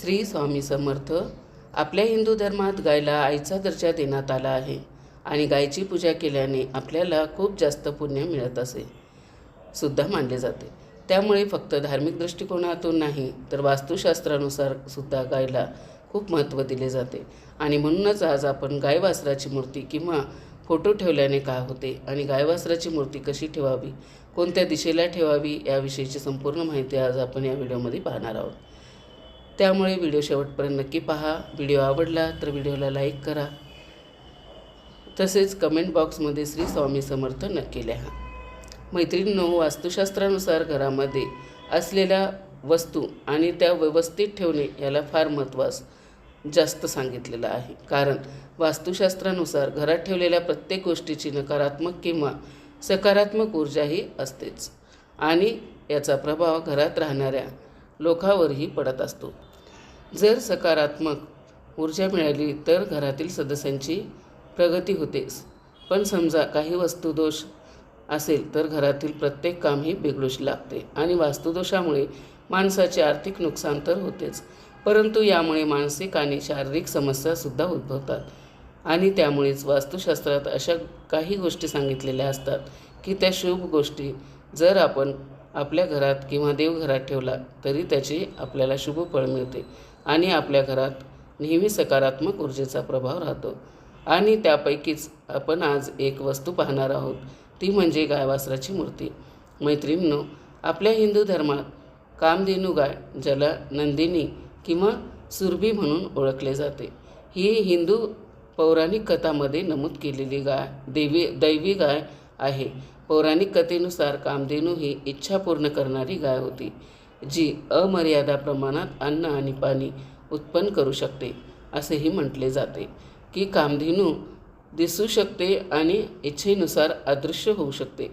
श्री स्वामी समर्थ आपल्या हिंदू धर्मात गायला आईचा दर्जा देण्यात आला आहे आणि गायची पूजा केल्याने आपल्याला खूप जास्त पुण्य मिळत असे. सुद्धा मानले जाते. त्यामुळे फक्त धार्मिक दृष्टिकोनातून नाही तर वास्तुशास्त्रानुसार सुद्धा गायला खूप महत्त्व दिले जाते. आणि म्हणूनच आज आपण गायवासराची मूर्ती किंवा फोटो ठेवल्याने काय होते आणि गायवासराची मूर्ती कशी ठेवावी कोणत्या दिशेला ठेवावी याविषयीची संपूर्ण माहिती आज आपण या व्हिडिओमध्ये पाहणार आहोत. त्यामुळे व्हिडिओ शेवटपर्यंत नक्की पहा. व्हिडिओ आवडला तर व्हिडिओला लाईक करा. तसेच कमेंट बॉक्समध्ये श्री स्वामी समर्थ नक्की लिहा. मैत्रिणींनो वास्तुशास्त्रानुसार घरामध्ये असलेल्या वस्तू आणि त्या व्यवस्थित ठेवणे याला फार महत्त्वास जास्त सांगितलेलं आहे. कारण वास्तुशास्त्रानुसार घरात ठेवलेल्या प्रत्येक गोष्टीची नकारात्मक किंवा सकारात्मक ऊर्जाही असतेच. आणि याचा प्रभाव घरात राहणाऱ्या लोकांवरही पडत असतो. जर सकारात्मक ऊर्जा मिळाली तर घरातील सदस्यांची प्रगती होतेच पण समजा काही वस्तुदोष असेल तर घरातील प्रत्येक कामही बिघडूच लागते आणि वास्तुदोषामुळे माणसाचे आर्थिक नुकसान तर होतेच परंतु यामुळे मानसिक आणि शारीरिक समस्यासुद्धा उद्भवतात. आणि त्यामुळेच वास्तुशास्त्रात अशा काही गोष्टी सांगितलेल्या असतात की त्या शुभ गोष्टी जर आपण आपल्या घरात किंवा देवघरात ठेवला तरी त्याची आपल्याला शुभ फळ मिळते. आणि आपल्या घरात नेहमी सकारात्मक ऊर्जेचा प्रभाव राहतो. आणि त्यापैकीच आपण आज एक वस्तू पाहणार आहोत. ती म्हणजे गायवासराची मूर्ती. मैत्रिणींनो आपल्या हिंदू धर्मात कामधेनू गाय ज्याला नंदिनी किंवा सुरभी म्हणून ओळखले जाते ही हिंदू पौराणिक कथामध्ये नमूद केलेली गाय देवी दैवी गाय आहे. पौराणिक कथेनुसार कामधेनू ही इच्छा पूर्ण करणारी गाय होती. जी अमर्यादा प्रमाणात अन्न आणि पाणी उत्पन्न करू शकते असेही म्हटले जाते. की कामधेनू दिसू शकते आणि इच्छेनुसार अदृश्य होऊ शकते.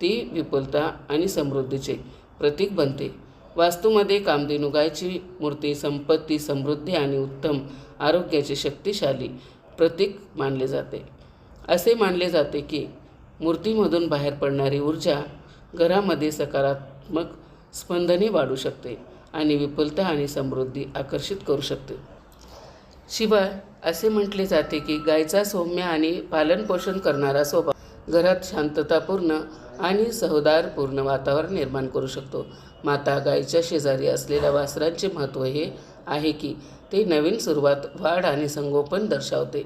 ती विपुलता आणि समृद्धीचे प्रतीक बनते. वास्तूमध्ये कामधेनू गायची मूर्ती संपत्ती समृद्धी आणि उत्तम आरोग्याचे शक्तिशाली प्रतीक मानले जाते. असे मानले जाते की मूर्तीमधून बाहेर पडणारी ऊर्जा घरामध्ये सकारात्मक स्पंदने वाढू शकते आणि विपुलता आणि समृद्धी आकर्षित करू शकते. शिवाय असे म्हटले जाते की गायचा सौम्य आणि पालनपोषण करणारा स्वभाव घरात शांततापूर्ण आणि सहदारपूर्ण वातावरण निर्माण करू शकतो. माता गायीच्या शेजारी असलेल्या वासरांचे महत्त्व हे आहे की ते नवीन सुरुवात वाढ आणि संगोपन दर्शवते.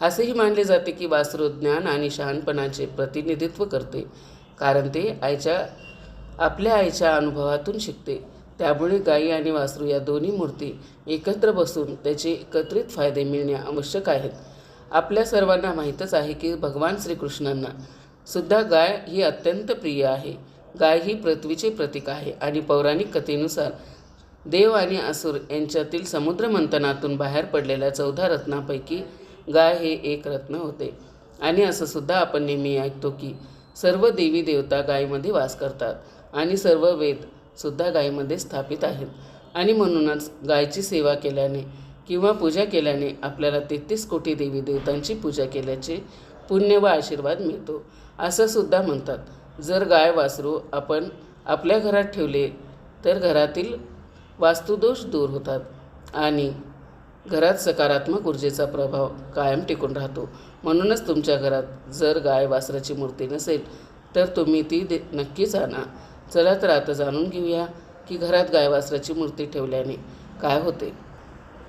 असेही मानले जाते की वासरू ज्ञान आणि शहाणपणाचे प्रतिनिधित्व करते कारण ते आईच्या आपल्या आईच्या अनुभवातून शिकते. त्यामुळे गायी आणि वासरू या दोन्ही मूर्ती एकत्र बसून त्याचे एकत्रित फायदे मिळणे आवश्यक आहेत. आपल्या सर्वांना माहीतच आहे की भगवान श्रीकृष्णांना सुद्धा गाय ही अत्यंत प्रिय आहे. गाय ही पृथ्वीचे प्रतीक आहे आणि पौराणिक कथेनुसार देव आणि असुर यांच्यातील समुद्र मंथनातून बाहेर पडलेल्या चौदा रत्नापैकी गाय हे एक रत्न होते. आणि असंसुद्धा आपण नेहमी ऐकतो की सर्व देवी देवता गायीमध्ये वास करतात. आणि सर्व वेद सुद्धा गायीमध्ये स्थापित आहेत. आणि म्हणूनच गायची सेवा केल्याने किंवा पूजा केल्याने आपल्याला तेहतीस कोटी देवी देवतांची पूजा केल्याचे पुण्य व आशीर्वाद मिळतो. असं सुद्धा म्हणतात. जर गाय वासरू आपण आपल्या घरात ठेवले तर घरातील वास्तुदोष दूर होतात आणि घरात सकारात्मक ऊर्जेचा प्रभाव कायम टिकून राहतो. म्हणूनच तुमच्या घरात जर गाय वासराची मूर्ती नसेल तर तुम्ही ती दे नक्कीच आणा चला तर आता जाणून घेऊया की घरात गायवासराची मूर्ती ठेवल्याने काय होते.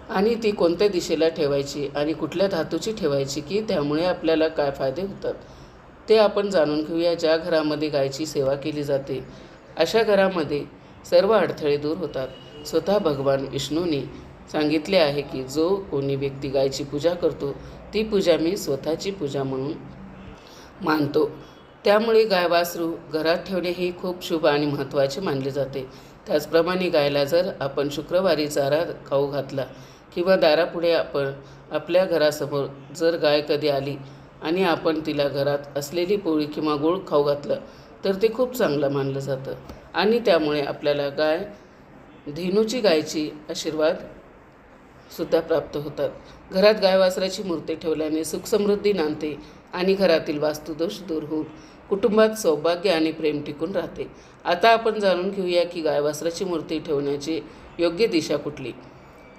आणि ती कोणत्या दिशेला ठेवायची आणि कुठल्या धातूची ठेवायची की त्यामुळे आपल्याला काय फायदे होतात. ते आपण जाणून घेऊया ज्या घरामध्ये गायची सेवा केली जाते. अशा घरामध्ये सर्व अडथळे दूर होतात. स्वतः भगवान विष्णूने सांगितले आहे की जो कोणी व्यक्ती गायची पूजा करतो ती पूजा मी स्वतःची पूजा म्हणून मानतो. त्यामुळे गाय वासरू घरात ठेवणे ही खूप शुभ आणि महत्त्वाचे मानले जाते. त्याचप्रमाणे गायला जर आपण शुक्रवारी चारा खाऊ घातला किंवा दारापुढे आपण आपल्या घरासमोर जर गाय कधी आली आणि आपण तिला घरात असलेली पोळी किंवा गूळ खाऊ घातलं तर ते खूप चांगलं मानलं जातं. आणि त्यामुळे आपल्याला गाय धेनूची गायची आशीर्वाद सुद्धा प्राप्त होतात. घरात गाय वासराची मूर्ती ठेवल्याने सुखसमृद्धी नांदते आणि घरातील वास्तुदोष दूर होऊन कुटुंबात सौभाग्य आणि प्रेम टिकून राहते. आता आपण जाणून घेऊया की गायवासराची मूर्ती ठेवण्याची योग्य दिशा कुठली?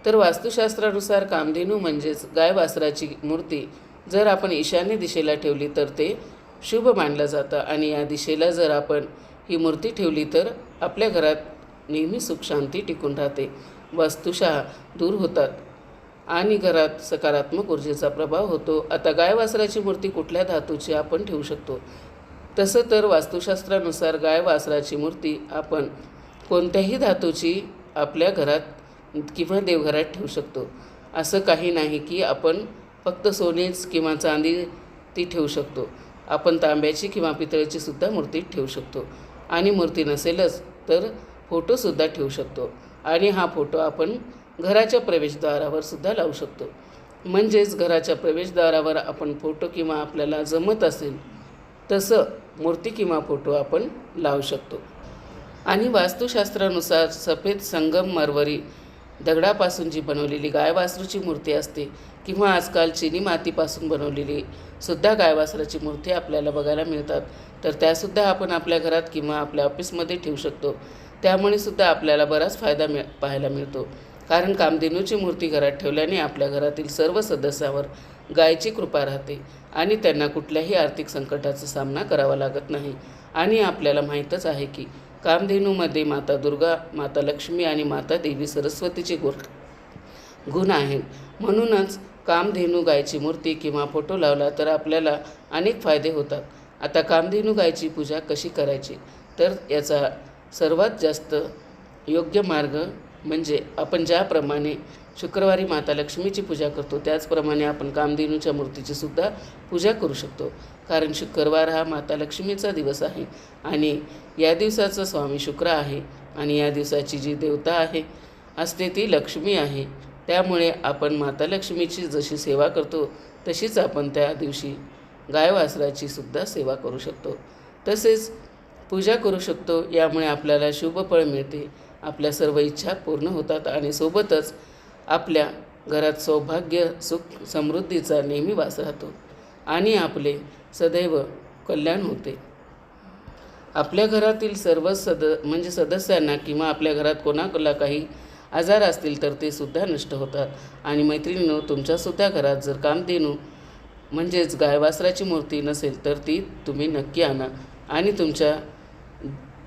तर वास्तुशास्त्रानुसार कामधेनू म्हणजेच गाय वासराची मूर्ती जर आपण ईशान्य दिशेला ठेवली तर ते शुभ मानलं जातं आणि या दिशेला जर आपण ही मूर्ती ठेवली तर आपल्या घरात नेहमी सुखशांती टिकून राहते. वास्तुशः दूर होतात आणि घरात सकारात्मक ऊर्जेचा प्रभाव होतो. आता गायवासराची मूर्ती कुठल्या धातूची आपण ठेवू शकतो? तसं तर वास्तुशास्त्रानुसार गाय वासराची मूर्ती आपण कोणत्याही धातूची आपल्या घरात किंवा देवघरात ठेवू शकतो. असं काही नाही की आपण फक्त सोनेच किंवा चांदी ती ठेवू शकतो. आपण तांब्याची किंवा पितळेची सुद्धा मूर्ती ठेवू शकतो. आणि मूर्ती नसेलच तर फोटोसुद्धा ठेवू शकतो. आणि हा फोटो आपण घराच्या प्रवेशद्वारावर सुद्धा लावू शकतो. म्हणजेच घराच्या प्रवेशद्वारावर आपण फोटो किंवा आपल्याला जमत असेल तसं मूर्ती किंवा फोटो आपण लावू शकतो. आणि वास्तुशास्त्रानुसार सफेद संगम मरवरी दगडापासून जी बनवलेली गायवासरूची मूर्ती असते किंवा आजकाल चिनी मातीपासून बनवलेली सुद्धा गायवासराची मूर्ती आपल्याला बघायला मिळतात तर त्यासुद्धा आपण आपल्या घरात किंवा आपल्या ऑफिसमध्ये ठेवू शकतो. त्यामुळे सुद्धा आपल्याला बराच फायदा मिळ पाहायला मिळतो. कारण कामधेनूची मूर्ती घरात ठेवल्याने आपल्या घरातील सर्व सदस्यावर गायची कृपा राहते आणि त्यांना कुठल्याही आर्थिक संकटाचा सामना करावा लागत नाही. आणि आपल्याला माहीतच आहे की कामधेनूमध्ये माता दुर्गा माता लक्ष्मी आणि माता देवी सरस्वतीचे गुण गुण आहेत. म्हणूनच कामधेनू गायची मूर्ती किंवा फोटो लावला तर आपल्याला अनेक फायदे होतात. आता कामधेनू गायची पूजा कशी करायची? तर याचा सर्वात जास्त योग्य मार्ग म्हणजे आपण ज्याप्रमाणे शुक्रवारी माता लक्ष्मीची पूजा करतो त्याचप्रमाणे आपण कामधेनूच्या मूर्तीची सुद्धा पूजा करू शकतो. कारण शुक्रवार हा माता लक्ष्मीचा दिवस आहे आणि या दिवसाचा स्वामी शुक्र आहे आणि या दिवसाची जी देवता आहे असते ती लक्ष्मी आहे. त्यामुळे आपण माता लक्ष्मीची जशी सेवा करतो तशीच आपण त्या दिवशी गायवासराची सुद्धा सेवा करू शकतो. तसेच पूजा करू शकतो यामुळे आपल्याला शुभ फळ मिळते. आपल्या सर्व इच्छा पूर्ण होतात आणि सोबतच आपल्या घरात सौभाग्य सुख समृद्धीचा नेहमी वास राहतो आणि आपले सदैव कल्याण होते. आपल्या घरातील सर्व सद म्हणजे सदस्यांना किंवा आपल्या घरात कोणाकडला काही आजार असतील तर ते सुद्धा नष्ट होतात. आणि मैत्रिणीनं तुमच्यासुद्धा घरात जर कामधेनू म्हणजेच गाय वासराची मूर्ती नसेल तर ती तुम्ही नक्की आणा. आणि तुमच्या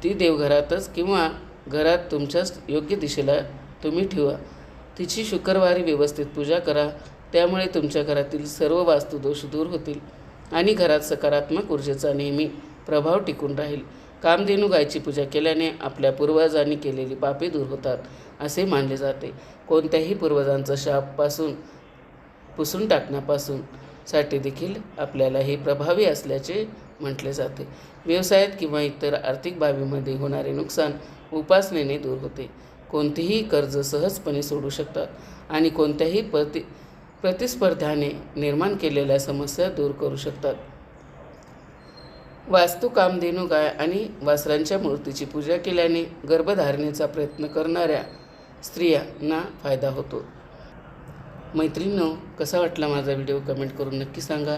ती देवघरातच किंवा घरात तुमच्याच योग्य दिशेला तुम्ही ठेवा. तिची शुक्रवारी व्यवस्थित पूजा करा. त्यामुळे तुमच्या घरातील सर्व वास्तुदोष दूर होतील आणि घरात सकारात्मक ऊर्जेचा नेहमी प्रभाव टिकून राहील. कामधेनू गायची पूजा केल्याने आपल्या पूर्वजांनी केलेली पापे दूर होतात असे मानले जाते. कोणत्याही पूर्वजांचा शापपासून पुसून टाकण्यापासून साठी देखील आपल्याला हे प्रभावी असल्याचे म्हटले जाते. व्यवसायात किंवा इतर आर्थिक बाबीमध्ये होणारे नुकसान उपासनेने दूर होते. कोणतेही कर्ज सहजपणे सोडू शकतात आणि कोणत्याही प्रति प्रतिस्पर्ध्याने निर्माण केलेल्या समस्या दूर करू शकतात. वास्तू कामधेनू गाय आणि वासरांच्या मूर्तीची पूजा केल्याने गर्भधारणेचा प्रयत्न करणाऱ्या स्त्रियांना फायदा होतो. मैत्रिणींनो कसा वाटला माझा व्हिडिओ कमेंट करून नक्की सांगा.